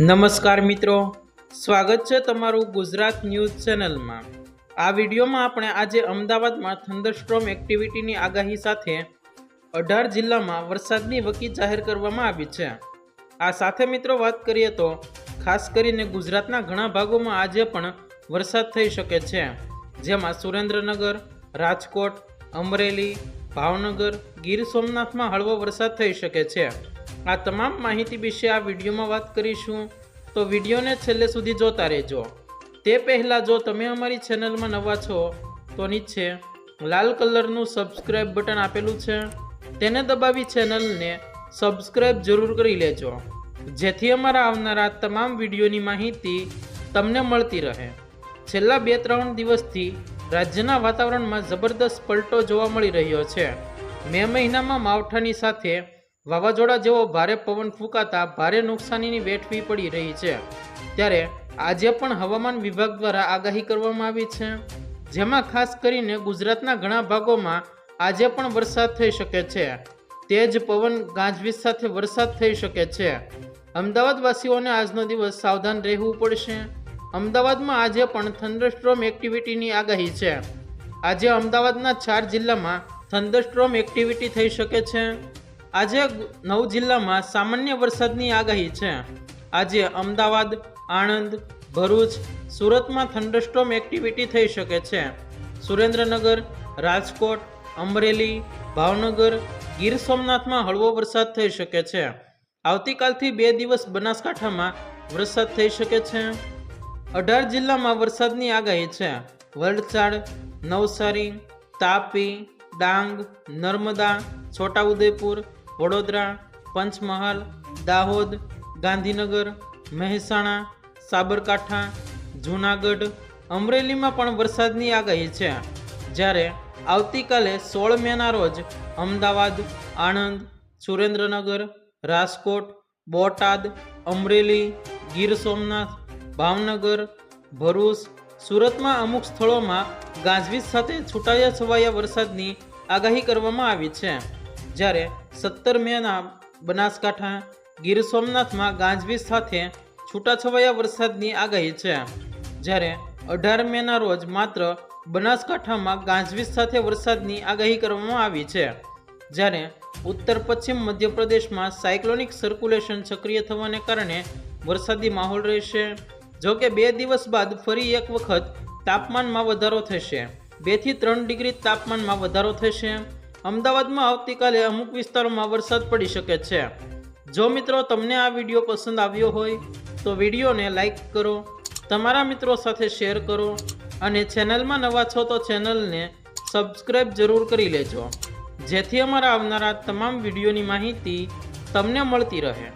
નમસ્કાર મિત્રો. સ્વાગત છે તમારું ગુજરાત ન્યૂઝ ચેનલમાં. આ વિડીયોમાં આપણે આજે અમદાવાદમાં થંડરસ્ટ્રોમ એક્ટિવિટીની આગાહી સાથે અઢાર જિલ્લામાં વરસાદની વકી જાહેર કરવામાં આવી છે. આ સાથે મિત્રો વાત કરીએ તો ખાસ કરીને ગુજરાતના ઘણા ભાગોમાં આજે પણ વરસાદ થઈ શકે છે. જેમાં સુરેન્દ્રનગર, રાજકોટ, અમરેલી, ભાવનગર, ગીર સોમનાથમાં હળવો વરસાદ થઈ શકે છે. આ તમામ માહિતી વિશે આ વિડીયોમાં વાત કરીશું. તો વિડીયોને છેલ્લે સુધી જોતા રહેજો. તે પહેલાં જો તમે અમારી ચેનલમાં નવા છો, તો નીચે લાલ કલરનું સબસ્ક્રાઇબ બટન આપેલું છે. તેને દબાવી ચેનલને સબસ્ક્રાઇબ જરૂર કરી લેજો. જેથી અમારા આવનારા તમામ વિડીયોની માહિતી તમને મળતી રહે. છેલ્લા બે ત્રણ દિવસથી રાજ્યના વાતાવરણમાં જબરદસ્ત પલટો જોવા મળી રહ્યો છે. મે મહિનામાં માવઠાની સાથે વાવાઝોડા જેવો ભારે પવન ફૂંકાતા ભારે નુકસાનીની વેઠવી પડી રહી છે. ત્યારે આજે પણ હવામાન વિભાગ દ્વારા આગાહી કરવામાં આવી છે. જેમાં ખાસ કરીને ગુજરાતના ઘણા ભાગોમાં આજે પણ વરસાદ થઈ શકે છે. તેજ પવન ગાજવીજ સાથે વરસાદ થઈ શકે છે. અમદાવાદવાસીઓને આજનો દિવસ સાવધાન રહેવું પડશે. અમદાવાદમાં આજે પણ થંડરસ્ટ્રોમ એક્ટિવિટીની આગાહી છે. આજે અમદાવાદના ચાર જિલ્લામાં થંડરસ્ટ્રોમ એક્ટિવિટી થઈ શકે છે. આજે નવ જિલ્લામાં સામાન્ય વરસાદની આગાહી છે. આજે અમદાવાદ, આણંદ, ભરૂચ, સુરતમાં થંડરસ્ટોમ એક્ટિવિટી થઈ શકે છે. સુરેન્દ્રનગર, રાજકોટ, અમરેલી, ભાવનગર, ગીર સોમનાથમાં હળવો વરસાદ થઈ શકે છે. આવતીકાલથી બે દિવસ બનાસકાંઠામાં વરસાદ થઈ શકે છે. અઢાર જિલ્લામાં વરસાદની આગાહી છે. વલસાડ, નવસારી, તાપી, ડાંગ, નર્મદા, છોટાઉદેપુર વડોદરા, પંચમહાલ, દાહોદ, ગાંધીનગર, મહેસાણા, સાબરકાંઠા, જૂનાગઢ, અમરેલીમાં પણ વરસાદની આગાહી છે. જ્યારે આવતીકાલે સોળ મેના રોજ અમદાવાદ, આણંદ, સુરેન્દ્રનગર, રાજકોટ, બોટાદ, અમરેલી, ગીર સોમનાથ, ભાવનગર, ભરૂચ, સુરતમાં અમુક સ્થળોમાં ગાજવીજ સાથે છૂટાયા છવાયા વરસાદની આગાહી કરવામાં આવી છે. જ્યારે સત્તર મેના બનાસકાંઠા ગીર સોમનાથમાં ગાજવીજ સાથે છૂટાછવાયા વરસાદની આગાહી છે. જ્યારે અઢાર મેના રોજ માત્ર બનાસકાંઠામાં ગાજવીજ સાથે વરસાદની આગાહી કરવામાં આવી છે. જ્યારે ઉત્તર પશ્ચિમ મધ્યપ્રદેશમાં સાયક્લોનિક સર્ક્યુલેશન સક્રિય થવાને કારણે વરસાદી માહોલ રહેશે. જો કે બે દિવસ બાદ ફરી એક વખત તાપમાનમાં વધારો થશે. બેથી ત્રણ ડિગ્રી તાપમાનમાં વધારો થશે. અમદાવાદમાં આવતીકાલે અમુક વિસ્તારોમાં વરસાદ પડી શકે છે. જો મિત્રો તમને આ વીડિયો પસંદ આવ્યો હોય, તો વિડીયોને લાઈક કરો, તમારા મિત્રો સાથે શેર કરો અને ચેનલમાં નવા છો તો ચેનલને સબસ્ક્રાઈબ જરૂર કરી લેજો. જેથી અમારા આવનારા તમામ વિડીયોની માહિતી તમને મળતી રહે.